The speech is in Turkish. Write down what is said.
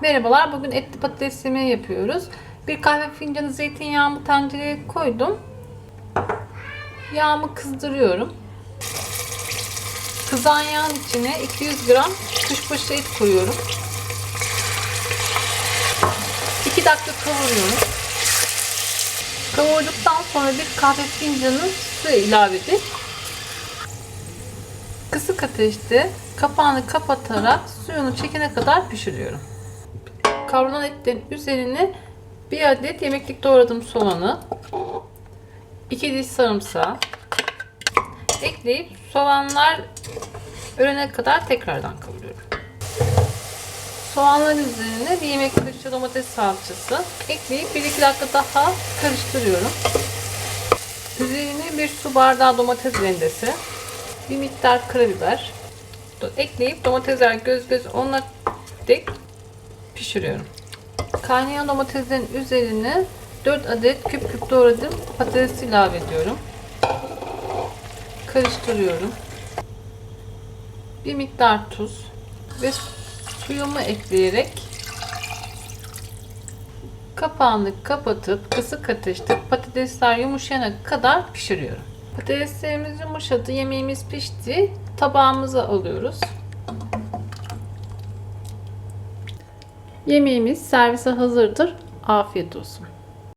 Merhabalar, bugün etli patates yemeği yapıyoruz. Bir kahve fincanı zeytinyağımı tencereye koydum. Yağımı kızdırıyorum. Kızan yağın içine 200 gram kuşbaşı et koyuyorum. 2 dakika kavuruyorum. Kavurduktan sonra bir kahve fincanı su ilave edip kısık ateşte kapağını kapatarak suyunu çekene kadar pişiriyorum. Kavrulan etlerin üzerine bir adet yemeklik doğradığım soğanı, 2 diş sarımsağı ekleyip soğanlar ölene kadar tekrardan kavuruyorum. Soğanların üzerine bir yemek kaşığı domates salçası ekleyip 1-2 dakika daha karıştırıyorum. Üzerine bir su bardağı domates rendesi, bir miktar karabiber ekleyip domatesler göz göz ona dek pişiriyorum. Kaynayan domateslerin üzerine 4 adet küp küp doğradığım patates ilave ediyorum. Karıştırıyorum. Bir miktar tuz ve suyumu ekleyerek kapağını kapatıp kısık ateşte patatesler yumuşayana kadar pişiriyorum. Patateslerimiz yumuşadı, yemeğimiz pişti. Tabağımıza alıyoruz. Yemeğimiz servise hazırdır. Afiyet olsun.